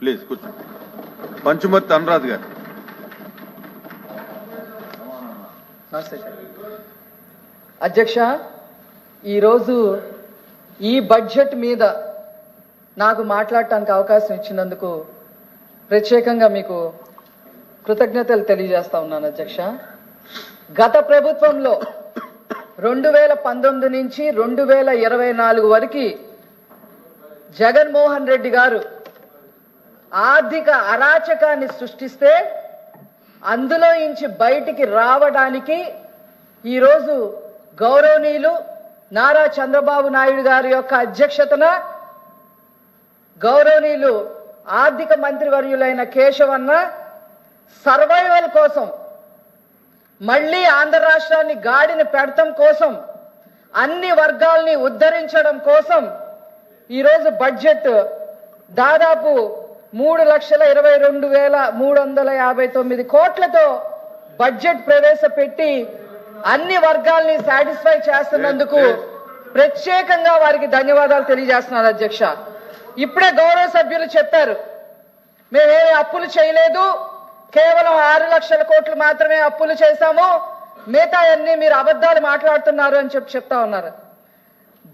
Please కూర్చోండి పంచుమర్తి అనురాధ్ గారు. నమస్తే అధ్యక్ష ఈరోజు ఈ బడ్జెట్ మీద నాకు మాట్లాడటానికి అవకాశం ఇచ్చినందుకు ప్రత్యేకంగా మీకు కృతజ్ఞతలు తెలియజేస్తా ఉన్నాను అధ్యక్ష. గత ప్రభుత్వంలో రెండు వేల పంతొమ్మిది నుంచి రెండు వేల ఇరవై నాలుగు వరకు జగన్మోహన్ రెడ్డి గారు ఆర్థిక అరాచకాన్ని సృష్టిస్తే అందులో నుంచి బయటికి రావడానికి ఈరోజు గౌరవనీయులు నారా చంద్రబాబు నాయుడు గారి యొక్క అధ్యక్షతన గౌరవనీయులు ఆర్థిక మంత్రివర్యులైన కేశవన్న సర్వైవల్ కోసం మళ్ళీ ఆంధ్ర రాష్ట్రాన్ని గాడిని పెడతం కోసం అన్ని వర్గాల్ని ఉద్ధరించడం కోసం ఈరోజు బడ్జెట్ దాదాపు మూడు లక్షల ఇరవై రెండు వేల మూడు వందల యాభై తొమ్మిది కోట్లతో బడ్జెట్ ప్రవేశపెట్టి అన్ని వర్గాల్ని సాటిస్ఫై చేస్తున్నందుకు ప్రత్యేకంగా వారికి ధన్యవాదాలు తెలియజేస్తున్నాను అధ్యక్ష. ఇప్పుడే గౌరవ సభ్యులు చెప్పారు మేమేమి అప్పులు చేయలేదు కేవలం ఆరు లక్షల కోట్లు మాత్రమే అప్పులు చేశాము మిగతా అన్ని మీరు అబద్ధాలు మాట్లాడుతున్నారు అని చెప్పి చెప్తా ఉన్నారు.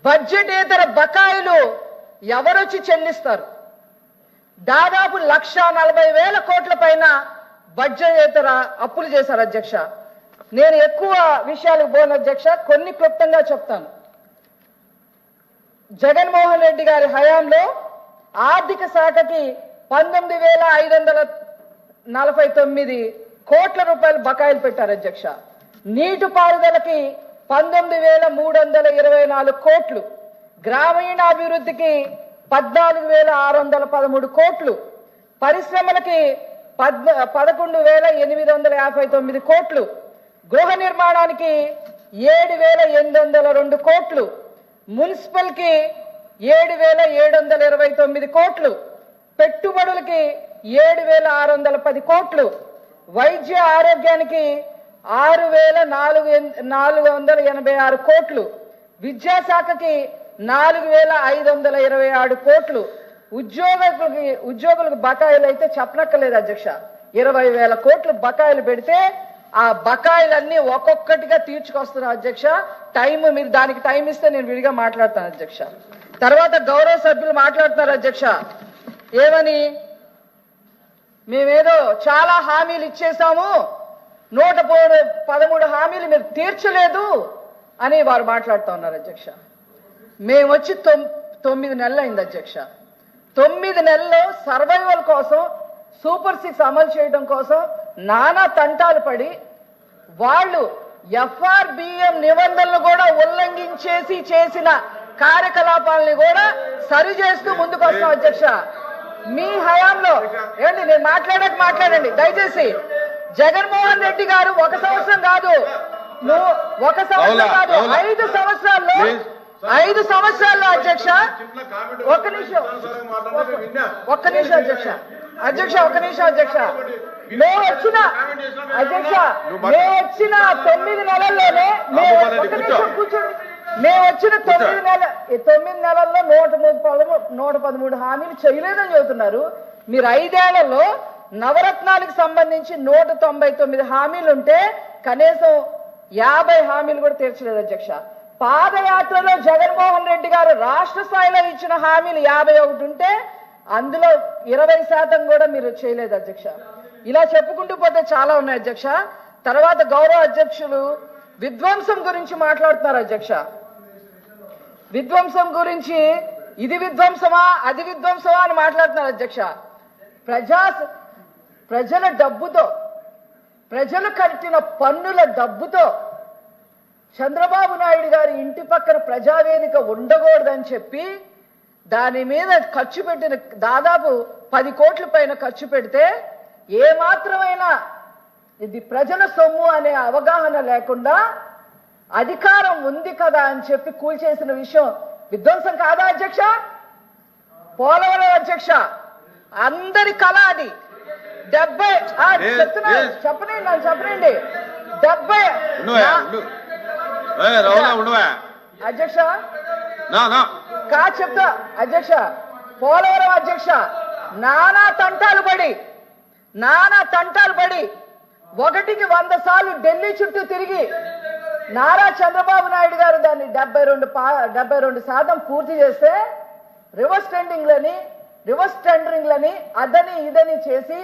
బడ్జెటేతర బకాయిలు ఎవరొచ్చి చెల్లిస్తారు? దాదాపు లక్ష నలభై వేల కోట్ల పైన బడ్జెటేతర అప్పులు చేశారు అధ్యక్ష. నేను ఎక్కువ విషయాలకు పోను అధ్యక్ష కొన్ని క్లుప్తంగా చెప్తాను. జగన్మోహన్ రెడ్డి గారి హయాంలో ఆర్థిక శాఖకి పంతొమ్మిది వేల ఐదు వందల నలభై తొమ్మిది కోట్ల రూపాయలు బకాయిలు పెట్టారు అధ్యక్ష. నీటిపారుదలకి పంతొమ్మిది వేల మూడు వందల ఇరవై నాలుగు కోట్లు. గ్రామీణాభివృద్ధికి పద్నాలుగు వేల ఆరు వందల పదమూడు కోట్లు. పరిశ్రమలకి పద్ పదకొండు వేల ఎనిమిది వందల యాభై తొమ్మిది కోట్లు. గృహ నిర్మాణానికి ఏడు వేల ఎనిమిది వందల రెండు కోట్లు. మున్సిపల్కి ఏడు వేల ఏడు వందల ఇరవై తొమ్మిది కోట్లు. పెట్టుబడులకి ఏడు వేల ఆరు వందల పది కోట్లు. వైద్య ఆరోగ్యానికి ఆరు వేల నాలుగు నాలుగు వందల ఎనభై ఆరు కోట్లు. విద్యాశాఖకి నాలుగు వేల ఐదు వందల ఇరవై ఆరు కోట్లు ఉద్యోగులకి ఉద్యోగులకు బకాయిలు అయితే చెప్పనక్కర్లేదు అధ్యక్ష. ఇరవై వేల కోట్లు బకాయిలు పెడితే ఆ బకాయిలన్నీ ఒక్కొక్కటిగా తీర్చుకొస్తున్నారు అధ్యక్ష. టైం మీరు దానికి టైం ఇస్తే నేను విడిగా మాట్లాడతాను అధ్యక్ష. తర్వాత గౌరవ సభ్యులు మాట్లాడుతున్నారు అధ్యక్ష. ఏమని? మేమేదో చాలా హామీలు ఇచ్చేసాము. నూట పో- పదమూడు హామీలు మీరు తీర్చలేదు అని వారు మాట్లాడుతూ ఉన్నారు అధ్యక్ష. మేము వచ్చి తొమ్- తొమ్మిది నెలలు అయింది అధ్యక్ష తొమ్మిది నెలల్లో సర్వైవల్ కోసం సూపర్ సిక్స్ అమలు చేయడం కోసం నానా తంటాలు పడి వాళ్ళు ఎఫ్ఆర్బిఎం నిబంధనలు కూడా ఉల్లంఘించేసి చేసిన కార్యకలాపాలని కూడా సరి చేస్తూ ముందుకు వస్తాం అధ్యక్ష మీ హయాంలో ఏంటి నేను మాట్లాడక మాట్లాడండి దయచేసి జగన్మోహన్ రెడ్డి గారు ఒక సంవత్సరం కాదు నువ్వు ఒక సంవత్సరం కాదు. ఐదు సంవత్సరాల్లో. ఐదు సంవత్సరాల్లో అధ్యక్ష. ఒక్క నిమిషం. ఒక్క నిమిషం అధ్యక్ష. అధ్యక్ష ఒక్క నిమిషం అధ్యక్ష. మేము వచ్చిన అధ్యక్ష మేము వచ్చిన తొమ్మిది నెలల్లోనే మేము ఒక్క. నిమిషం కూర్చోండి. మేము వచ్చిన తొమ్మిది నెల తొమ్మిది నెలల్లో నూట మూడు పదమూడు నూట పదమూడు హామీలు చేయలేదని చెబుతున్నారు. మీరు ఐదేళ్ళలో నవరత్నాలకు సంబంధించి నూట తొంభై తొమ్మిది హామీలు ఉంటే కనీసం యాభై హామీలు కూడా తీర్చలేదు అధ్యక్ష. పాదయాత్రలో జగన్మోహన్ రెడ్డి గారు రాష్ట్ర స్థాయిలో ఇచ్చిన హామీలు యాభై ఒకటి ఉంటే అందులో ఇరవై శాతం కూడా మీరు చేయలేదు అధ్యక్ష. ఇలా చెప్పుకుంటూ పోతే చాలా ఉన్నాయి అధ్యక్ష. తర్వాత గౌరవ అధ్యక్షులు విధ్వంసం గురించి మాట్లాడుతున్నారు అధ్యక్ష. విధ్వంసం గురించి ఇది విధ్వంసమా అది విధ్వంసమా అని మాట్లాడుతున్నారు అధ్యక్ష. ప్రజా ప్రజల డబ్బుతో ప్రజలు కట్టిన పన్నుల డబ్బుతో చంద్రబాబు నాయుడు గారి ఇంటి పక్కన ప్రజావేదిక ఉండకూడదని చెప్పి దాని మీద ఖర్చు పెట్టిన దాదాపు పది కోట్ల పైన ఖర్చు పెడితే ఏ మాత్రమైనా ఇది ప్రజల సొమ్ము అనే అవగాహన లేకుండా అధికారం ఉంది కదా అని చెప్పి కూల్చేసిన విషయం విధ్వంసం కాదా అధ్యక్ష? పోలవరం అధ్యక్ష అందరి కళ అది. డెబ్బై చెప్తున్నా. చెప్పనండి నన్ను చెప్పనండి డెబ్బై ఉండువా? అధ్యక్ష? కా చెప్తా? అధ్యక్ష పోలవరం అధ్యక్ష నానా తంటాలు పడి నానా తంటాలు పడి ఒకటికి వంద సార్లు ఢిల్లీ చుట్టూ తిరిగి నారా చంద్రబాబు నాయుడు గారు దాన్ని డెబ్బై రెండు డెబ్బై రెండు శాతం పూర్తి చేస్తే రివర్స్ టెండింగ్లని రివర్స్ టెండరింగ్లని అదని ఇదని చేసి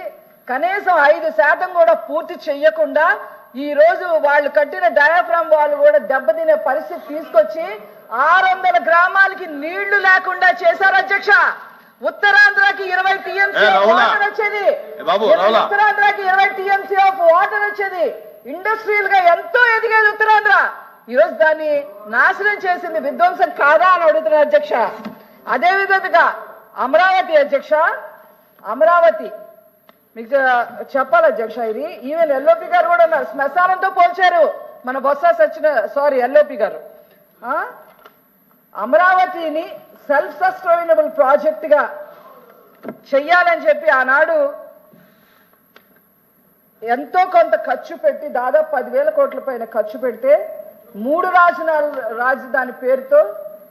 కనీసం ఐదు శాతం కూడా పూర్తి చెయ్యకుండా ఈ రోజు వాళ్ళు కట్టిన డయాఫ్రామ్ వాళ్ళు కూడా దెబ్బతినే పరిస్థితి తీసుకొచ్చి ఆరు వందల గ్రామాలకి నీళ్ళు లేకుండా చేశారు అధ్యక్ష. ఉత్తరాంధ్రకి ఇరవై టీఎంసీ. వాటర్ వచ్చేది. ఉత్తరాంధ్రకి ఇరవై టీఎంసీ ఆఫ్ వాటర్ వచ్చేది. ఇండస్ట్రియల్గా ఎంతో ఎదిగేది ఉత్తరాంధ్ర. ఈ రోజు దాన్ని నాశనం చేసింది విధ్వంసం కాదా అని అడుగుతున్నారు అధ్యక్ష. అదే విధంగా అమరావతి అధ్యక్ష అమరావతి మీకు చెప్పాలి అధ్యక్ష ఇది? ఈవెన్ ఎల్ఓపి గారు కూడా శ్మశానంతో పోల్చారు. మన బొత్స సచిన సారీ ఎల్ఓపి గారు. ఆ? అమరావతిని సెల్ఫ్ సస్టైనబుల్ ప్రాజెక్ట్గా చెయ్యాలని చెప్పి ఆనాడు ఎంతో కొంత ఖర్చు పెట్టి దాదాపు పదివేల కోట్ల పైన ఖర్చు పెడితే మూడు రాజధానుల రాజధాని పేరుతో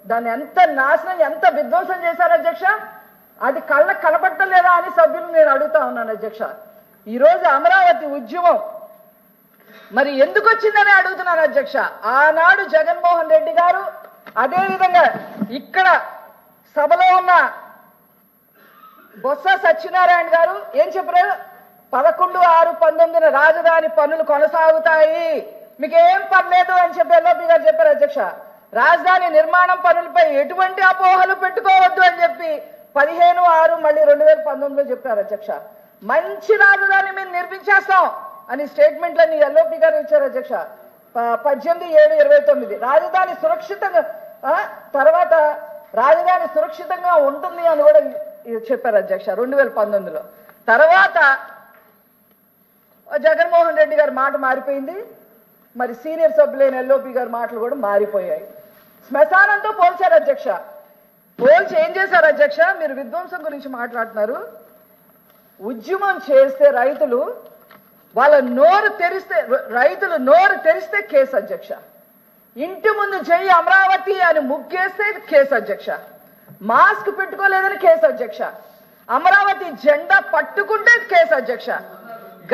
దాన్ని ఎంత నాశనం ఎంత విధ్వంసం చేశారు అధ్యక్ష? అది కళ్ళ కనబట్టలేదా అని సభ్యులు నేను అడుగుతా ఉన్నాను అధ్యక్ష. ఈరోజు అమరావతి ఉద్యమం. మరి ఎందుకు వచ్చిందని అడుగుతున్నాను అధ్యక్ష? ఆనాడు జగన్మోహన్ రెడ్డి గారు అదేవిధంగా ఇక్కడ సభలో ఉన్న బొత్స సత్యనారాయణ గారు ఏం చెప్పారు? పదకొండు ఆరు పంతొమ్మిదిన రాజధాని పనులు కొనసాగుతాయి. మీకేం పర్లేదు అని చెప్పి ఎల్ఓపి గారు చెప్పారు అధ్యక్ష. రాజధాని నిర్మాణం పనులపై ఎటువంటి అపోహలు పెట్టుకోవద్దు అని చెప్పి పదిహేను ఆరు మళ్ళీ రెండు వేల పంతొమ్మిదిలో చెప్పారు అధ్యక్ష. మంచి రాజధాని మేము నిర్మించేస్తాం అని స్టేట్మెంట్లన్నీ ఎల్ఓపి గారు ఇచ్చారు అధ్యక్ష. పద్దెనిమిది ఏడు ఇరవై తొమ్మిది. రాజధాని సురక్షితంగా తర్వాత రాజధాని సురక్షితంగా ఉంటుంది అని కూడా చెప్పారు అధ్యక్ష రెండు వేల పంతొమ్మిదిలో. తర్వాత జగన్మోహన్ రెడ్డి గారి మాట మారిపోయింది. మరి సీనియర్ సభ్యులైన ఎల్ఓపి గారి మాటలు కూడా మారిపోయాయి. శ్మశానంతో పోల్చారు అధ్యక్ష. పోల్చి ఏం చేశారు అధ్యక్ష? మీరు విధ్వంసం గురించి మాట్లాడుతున్నారు. ఉద్యమం చేస్తే రైతులు వాళ్ళ నోరు తెరిస్తే రైతులు నోరు తెరిస్తే కేసు అధ్యక్ష. ఇంటి ముందు జై అమరావతి అని ముగ్గేస్తే కేసు అధ్యక్ష. మాస్క్ పెట్టుకోలేదని కేసు అధ్యక్ష. అమరావతి జెండా పట్టుకుంటే కేసు అధ్యక్ష.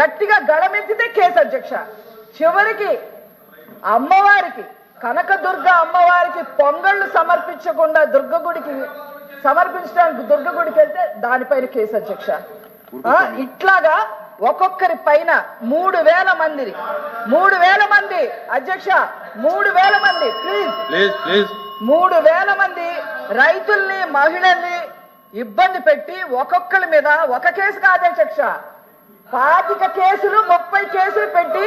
గట్టిగా గడమెత్తితే కేసు అధ్యక్ష. చివరికి అమ్మవారికి కనకదుర్గ అమ్మవారికి పొంగళ్ళు సమర్పించకుండా దుర్గ గుడికి సమర్పించడానికి దుర్గ గుడికి వెళ్తే దానిపైన కేసు అధ్యక్ష. ఇట్లాగా ఒక్కొక్కరి పైన మూడు వేల మందిని మూడు వేల మంది అధ్యక్ష మూడు వేల మంది ప్లీజ్. మూడు వేల మంది రైతుల్ని మహిళల్ని ఇబ్బంది పెట్టి ఒక్కొక్కరి మీద ఒక కేసు కాదు అధ్యక్ష. పాతిక కేసులు ముప్పై కేసులు పెట్టి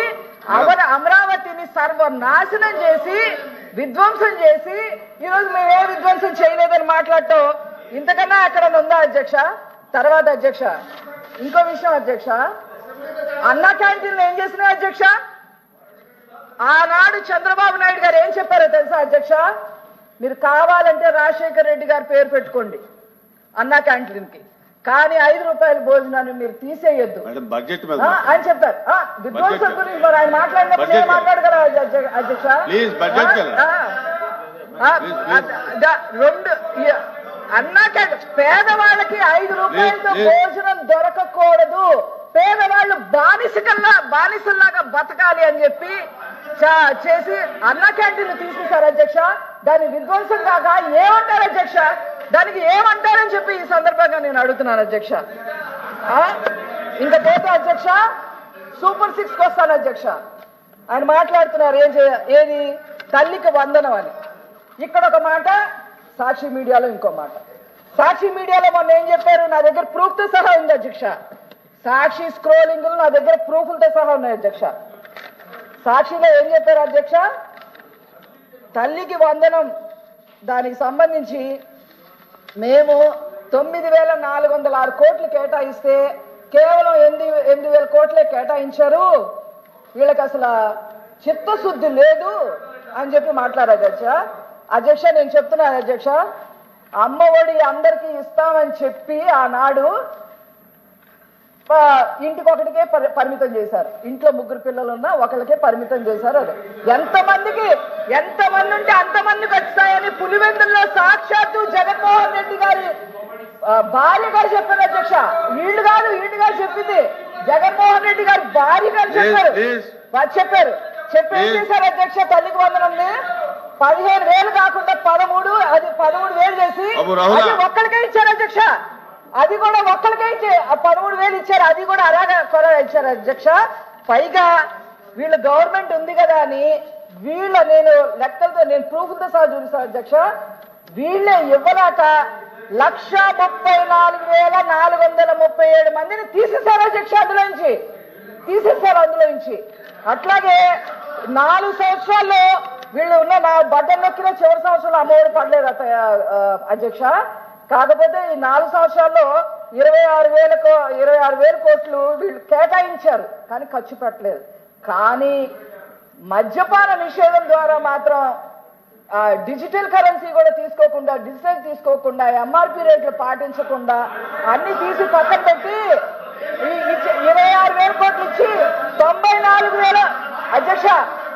అవన అమరావతిని సర్వనాశనం చేసి విధ్వంసం చేసి ఈరోజు మేము ఏ విధ్వంసం చేయలేదని మాట్లాడటం? ఇంతకన్నా అక్కడ ఉందా అధ్యక్ష? తర్వాత అధ్యక్ష ఇంకో విషయం అధ్యక్ష. అన్న క్యాంటీన్లు ఏం చేసినాయి అధ్యక్ష? ఆనాడు చంద్రబాబు నాయుడు గారు ఏం చెప్పారో తెలుసా అధ్యక్ష? మీరు కావాలంటే రాజశేఖర్ రెడ్డి గారి పేరు పెట్టుకోండి అన్నా క్యాంటీన్కి. కానీ ఐదు రూపాయల భోజనాన్ని మీరు తీసేయొద్దు. బడ్జెట్ చెప్పారు ఆ, విధ్వంసం Budget. గురించి మరి ఆయన మాట్లాడినప్పుడు. నేను మాట్లాడగలరా అధ్య- అధ్యక్ష? రెండు ఈ- అన్నా క్యాంటీన్ పేదవాళ్ళకి ఐదు రూపాయలతో. భోజనం దొరకకూడదు. పేదవాళ్ళు బానిసకల్లా బానిసల్లాగా బతకాలి అని చెప్పి చేసి అన్న క్యాంటీన్ తీసుకొచ్చారు అధ్యక్ష. దాని విధ్వంసం కాక ఏమంటారు అధ్యక్ష? దానికి ఏమంటారని చెప్పి ఈ సందర్భంగా నేను అడుగుతున్నాను అధ్యక్ష. ఇంకా పోతే అధ్యక్ష? సూపర్ సిక్స్ వస్తాను అధ్యక్ష. ఆయన మాట్లాడుతున్నారు ఏం చేయ ఏది? తల్లికి వందనం అని. ఇక్కడ ఒక మాట సాక్షి మీడియాలో ఇంకో మాట. సాక్షి మీడియాలో మొన్న ఏం చెప్పారు? నా దగ్గర ప్రూఫ్తో సహా ఉంది అధ్యక్ష. సాక్షి స్క్రోలింగ్ నా దగ్గర ప్రూఫ్లతో సహా ఉన్నాయి అధ్యక్ష. సాక్షిలో ఏం చెప్పారు అధ్యక్ష? తల్లికి వందనం. దానికి సంబంధించి మేము తొమ్మిది వేల నాలుగు వందల ఆరు కోట్లు కేటాయిస్తే కేవలం ఎనిమిది ఎనిమిది వేల కోట్లే కేటాయించారు. వీళ్ళకి అసలు చిత్తశుద్ధి లేదు అని చెప్పి మాట్లాడారు అధ్యక్ష. అధ్యక్ష నేను చెప్తున్నాను అధ్యక్ష అమ్మ ఒడి అందరికీ ఇస్తామని చెప్పి ఆనాడు ఇంటికొకటికే పరి- పరిమితం చేశారు. ఇంట్లో ముగ్గురు పిల్లలు ఉన్నా ఒకరికే పరిమితం చేశారు అది. ఎంతమందికి ఎంతమంది ఉంటే అంతమందికి వస్తాయని పులివెందుల్లో సాక్షాత్తు జగన్మోహన్ రెడ్డి గారి ఆ, భార్య గారు చెప్పారు అధ్యక్ష. వీళ్ళు కాదు వీళ్ళు గారు చెప్పింది. జగన్మోహన్ రెడ్డి గారి భార్య గారు చెప్పారు. చెప్పారు. చెప్పి ఏం Please. చేశారు అధ్యక్ష? తల్లికి వందనంది పదిహేను వేలు కాకుండా పదమూడు అది పదమూడు వేలు చేసి. అది ఒక్కరికే ఇచ్చారు అధ్యక్ష. అది కూడా ఒక్కరికే ఇచ్చి పదమూడు వేలు ఇచ్చారు. అది కూడా అలాగా కొర ఇచ్చారు అధ్యక్ష. పైగా వీళ్ళ గవర్నమెంట్ ఉంది కదా అని వీళ్ళ నేను లెక్కలతో నేను ప్రూఫ్లతో సహా చూపిస్తాను అధ్యక్ష. వీళ్ళే ఇవ్వలేక లక్ష ముప్పై నాలుగు వేల నాలుగు వందల ముప్పై ఏడు మందిని తీసేశారు అధ్యక్ష అందులోంచి తీసేశారు అందులోంచి అట్లాగే నాలుగు సంవత్సరాల్లో వీళ్ళు ఉన్న నా బట్టలు నొక్కిన చివరి సంవత్సరంలో అమ్మఒడి పడలేదు అత- అధ్యక్ష. కాకపోతే ఈ నాలుగు సంవత్సరాల్లో ఇరవై ఆరు వేల కో- ఇరవై ఆరు వేల కోట్లు వీళ్ళు కేటాయించారు. కానీ ఖర్చు పెట్టలేదు. కానీ మద్యపాన నిషేధం ద్వారా మాత్రం డిజిటల్ కరెన్సీ కూడా తీసుకోకుండా డిజిటల్ తీసుకోకుండా ఎంఆర్పి రేట్లు పాటించకుండా అన్ని తీసి పక్కన పెట్టి ఇరవై ఆరు వేల కోట్లు ఇచ్చి తొంభై నాలుగు వేల అధ్యక్ష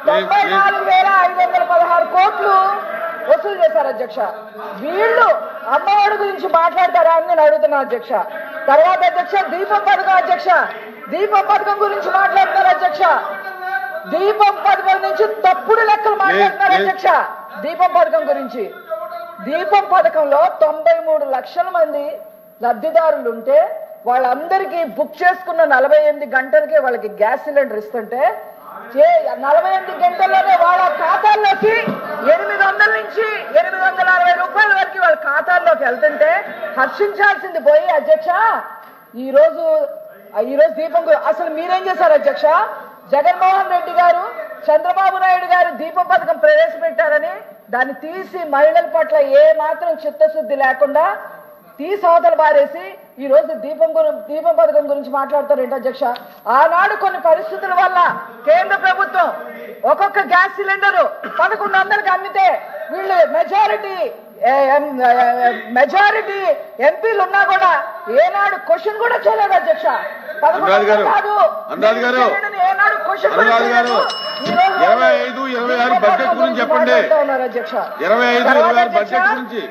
తొంభై నాలుగు వేల ఐదు వందల పదహారు కోట్లు వసూలు చేశారు అధ్యక్ష. వీళ్ళు అమ్మఒడి గురించి మాట్లాడతారా అని నేను అడుగుతున్నా అధ్యక్ష. తర్వాత అధ్యక్ష దీపం పథకం అధ్యక్ష దీపం పథకం గురించి మాట్లాడుతున్నారు అధ్యక్ష? దీపం పథకం నుంచి తప్పుడు లెక్కలు మాట్లాడుతున్నారు. అధ్యక్ష. దీపం పథకం గురించి. దీపం పథకంలో తొంభై మూడు లక్షల మంది లబ్ధిదారులు ఉంటే వాళ్ళందరికీ బుక్ చేసుకున్న నలభై ఎనిమిది గంటలకే వాళ్ళకి గ్యాస్ సిలిండర్ ఇస్తుంటే నలభై ఎనిమిది గంటల్లోనే వాళ్ళ ఖాతాల్లోకి ఎనిమిది వందల నుంచి ఎనిమిది వందల అరవై రూపాయల వరకు వాళ్ళ ఖాతాల్లోకి వెళ్తుంటే హర్షించాల్సింది పోయి అధ్యక్ష ఈ రోజు ఈ రోజు దీపం అసలు మీరేం చేశారు అధ్యక్ష? జగన్మోహన్ రెడ్డి గారు చంద్రబాబు నాయుడు గారు దీపం పథకం ప్రవేశపెట్టారని దాన్ని తీసి మహిళల పట్ల ఏ మాత్రం చిత్తశుద్ధి లేకుండా తీసి అవతల బారేసి ఈ రోజు దీపం గురి దీపం పథకం గురించి మాట్లాడతారు అధ్యక్ష? ఆనాడు కొన్ని పరిస్థితుల వల్ల కేంద్ర ప్రభుత్వం ఒక్కొక్క గ్యాస్ సిలిండరు పదకొండు వందలకి అమ్మితే వీళ్ళు మెజారిటీ మెజారిటీ ఎంపీలు ఉన్నా కూడా ఏనాడు క్వశ్చన్ కూడా చేయలేదు అధ్యక్ష. ఏనాడు క్వశ్చన్ ఇరవై ఐదు, ఇరవై ఆరు బడ్జెట్ గురించి చెప్పండి. అధ్యక్ష. ఇరవై ఐదు ఇరవై ఆరు అధ్యక్ష, బడ్జెట్ గురించి.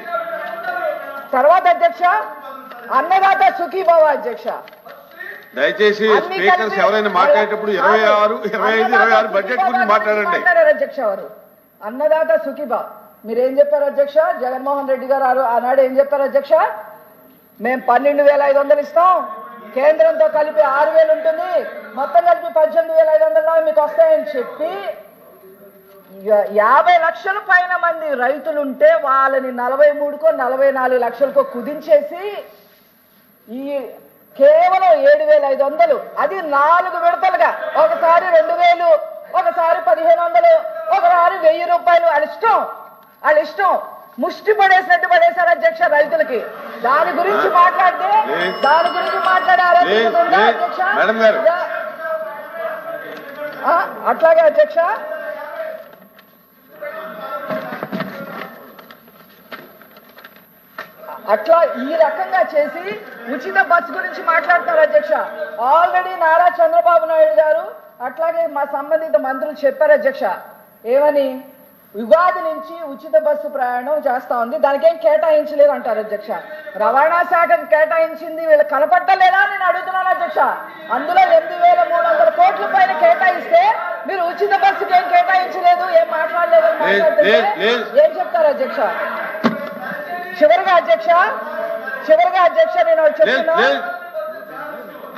తర్వాత అధ్యక్ష అన్నదాత సుఖీభావ అధ్యక్ష. దయచేసి స్పీకర్స్ ఎవరైనా మాట్లాడేటప్పుడు ఇరవై ఆరు ఇరవై ఐదు ఇరవై ఆరు బడ్జెట్ గురించి మాట్లాడండి అధ్యక్ష వారు అన్నదాత సుఖీభా మీరేం చెప్పారు అధ్యక్ష? జగన్మోహన్ రెడ్డి గారు ఆనాడు ఏం చెప్పారు అధ్యక్ష? మేము పన్నెండు వేల ఐదు వందలు ఇస్తాం. కేంద్రంతో కలిపి ఆరు వేలు ఉంటుంది. మొత్తం కలిపి పద్దెనిమిది వేల ఐదు వందలు మీకు వస్తాయని చెప్పి యాభై లక్షల పైన మంది రైతులుంటే వాళ్ళని నలభై మూడుకో నలభై నాలుగు లక్షలకో కుదించేసి ఈ కేవలం ఏడు వేల ఐదు వందలు అది నాలుగు విడతలుగా ఒకసారి రెండు వేలు ఒకసారి పదిహేను వందలు ఒకసారి వెయ్యి రూపాయలు అనిష్టం. వాళ్ళ ఇష్టం. ముష్టి పడేసినట్టు పడేశారు అధ్యక్ష రైతులకి. దాని గురించి మాట్లాడితే. దాని గురించి మాట్లాడే. అధ్యక్ష? అట్లాగే అధ్యక్ష. అట్లా ఈ రకంగా చేసి ఉచిత బస్సు గురించి మాట్లాడతారు అధ్యక్ష. ఆల్రెడీ నారా చంద్రబాబు నాయుడు గారు అట్లాగే మా సంబంధిత మంత్రులు చెప్పారు అధ్యక్ష. ఏమని? ఉగాది నుంచి ఉచిత బస్సు ప్రయాణం చేస్తా ఉంది. దానికి ఏం కేటాయించలేదు అంటారు అధ్యక్ష. రవాణా శాఖకు కేటాయించింది వీళ్ళు కనపట్టలేదా అని నేను అడుగుతున్నాను అధ్యక్ష. అందులో ఎనిమిది వేల మూడు వందల కోట్ల పైన కేటాయిస్తే మీరు ఉచిత బస్సుకి ఏం కేటాయించలేదు ఏం మాట్లాడలేదు. ఏం చెప్తారు అధ్యక్ష? చివరిగా అధ్యక్ష చివరిగా అధ్యక్ష నేను చెప్తున్నా.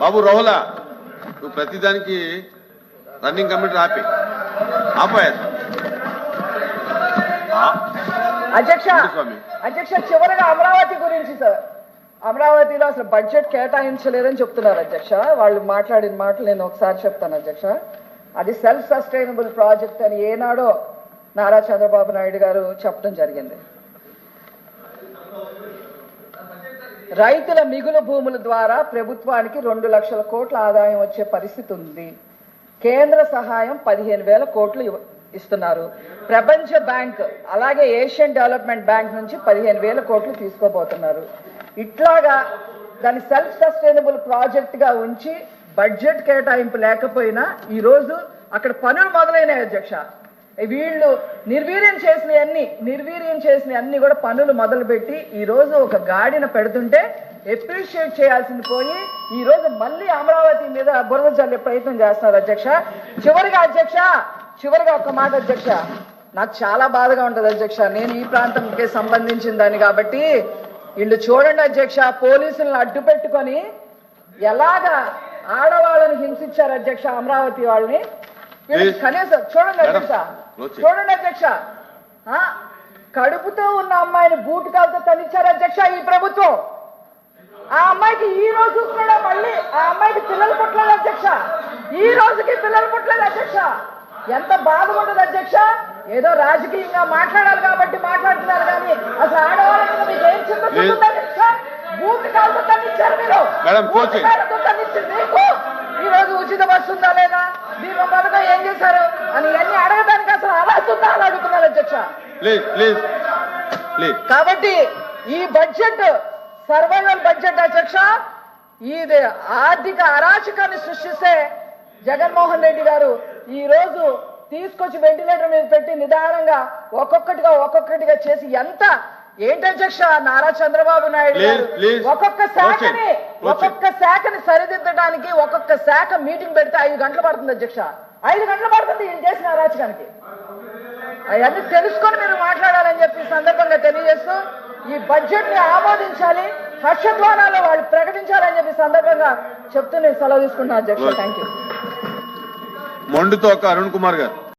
బాబు రోహలా నువ్వు ప్రతిదానికి రన్నింగ్ కమిటీ ఆపి. ఆపాయా. అధ్యక్ష. అధ్యక్ష చివరిగా అమరావతి గురించి సార్. అమరావతిలో అసలు బడ్జెట్ కేటాయించలేదని చెప్తున్నారు అధ్యక్ష. వాళ్ళు మాట్లాడిన మాటలు నేను ఒకసారి చెప్తాను అధ్యక్ష. అది సెల్ఫ్ సస్టైనబుల్ ప్రాజెక్ట్ అని ఏనాడో నారా చంద్రబాబు నాయుడు గారు చెప్పడం జరిగింది. రైతుల మిగులు భూముల ద్వారా ప్రభుత్వానికి రెండు లక్షల కోట్ల ఆదాయం వచ్చే పరిస్థితి ఉంది. కేంద్ర సహాయం పదిహేను వేల కోట్లు ఇస్తున్నారు. ప్రపంచ బ్యాంక్ అలాగే ఏషియన్ డెవలప్మెంట్ బ్యాంక్ నుంచి పదిహేను వేల కోట్లు తీసుకోబోతున్నారు. ఇట్లాగా దాన్ని సెల్ఫ్ సస్టైనబుల్ ప్రాజెక్ట్గా ఉంచి బడ్జెట్ కేటాయింపు లేకపోయినా ఈ రోజు అక్కడ పనులు మొదలైనాయి అధ్యక్ష. వీళ్ళు నిర్వీర్యం చేసిన అన్ని నిర్వీర్యం చేసిన అన్ని కూడా పనులు మొదలుపెట్టి ఈ రోజు ఒక గాడిన పెడుతుంటే ఎప్రిషియేట్ చేయాల్సింది పోయి ఈ రోజు మళ్ళీ అమరావతి మీద బురద చల్లే ప్రయత్నం చేస్తున్నారు అధ్యక్ష. చివరిగా అధ్యక్ష చివరిగా ఒక మాట అధ్యక్ష. నాకు చాలా బాధగా ఉంటది అధ్యక్ష. నేను ఈ ప్రాంతంకి సంబంధించిన దాన్ని కాబట్టి వీళ్ళు చూడండి అధ్యక్ష. పోలీసులను అడ్డు పెట్టుకొని ఎలాగా ఆడవాళ్ళని హింసించారు అధ్యక్ష అమరావతి వాళ్ళని. కనీసం చూడండి అధ్యక్ష. చూడండి అధ్యక్ష. ఆ, కడుపుతో ఉన్న అమ్మాయిని బూట్ కాలుతో తనిచ్చారు అధ్యక్ష ఈ ప్రభుత్వం. ఆ అమ్మాయికి ఈ రోజు కూడా మళ్ళీ ఆ అమ్మాయికి పిల్లలు పుట్టలేదు అధ్యక్ష. ఈ రోజుకి పిల్లలు పుట్టలేదు అధ్యక్ష. ఎంత ఉంటుంది అధ్యక్ష? ఏదో రాజకీయంగా మాట్లాడాలి కాబట్టి మాట్లాడుతున్నారు కానీ అసలు ఆడవాళ్ళ మీద మీకు ఏం చింత కాలుతో మీరు. కాలుతో ఈ రోజు ఉచిత బస్సు ఉందా లేదా? దీపం పథకం ఏం చేశారు? అని ఇవన్నీ అడగడానికి అసలు అర్హత ఉందా అని అడుగుతున్నారు అధ్యక్ష. కాబట్టి ఈ బడ్జెట్ సర్వైవల్ బడ్జెట్ అధ్యక్ష ఇది ఆర్థిక అరాచకాన్ని సృష్టిస్తే జగన్మోహన్ రెడ్డి గారు ఈ రోజు తీసుకొచ్చి వెంటిలేటర్ మీద పెట్టి నిదానంగా ఒక్కొక్కటిగా ఒక్కొక్కటిగా చేసి ఎంత? ఏంటి అధ్యక్ష? నారా చంద్రబాబు నాయుడు గారు. ఒక్కొక్క శాఖని ఒక్కొక్క శాఖని సరిదిద్దడానికి ఒక్కొక్క శాఖ మీటింగ్ పెడితే ఐదు గంటలు పడుతుంది అధ్యక్ష. ఐదు గంటలు పడుతుంది ఈయన చేసిన అరాచకానికి అవన్నీ తెలుసుకొని మీరు మాట్లాడాలని చెప్పి సందర్భంగా తెలియజేస్తూ ఈ బడ్జెట్ని ఆమోదించాలి హర్షధ్వానాలు వాళ్ళు ప్రకటించాలని చెప్పి సందర్భంగా చెప్తూ నేను సెలవు తీసుకుంటున్నాను అధ్యక్ష. Thank you Mondutoka Arun Kumar garu.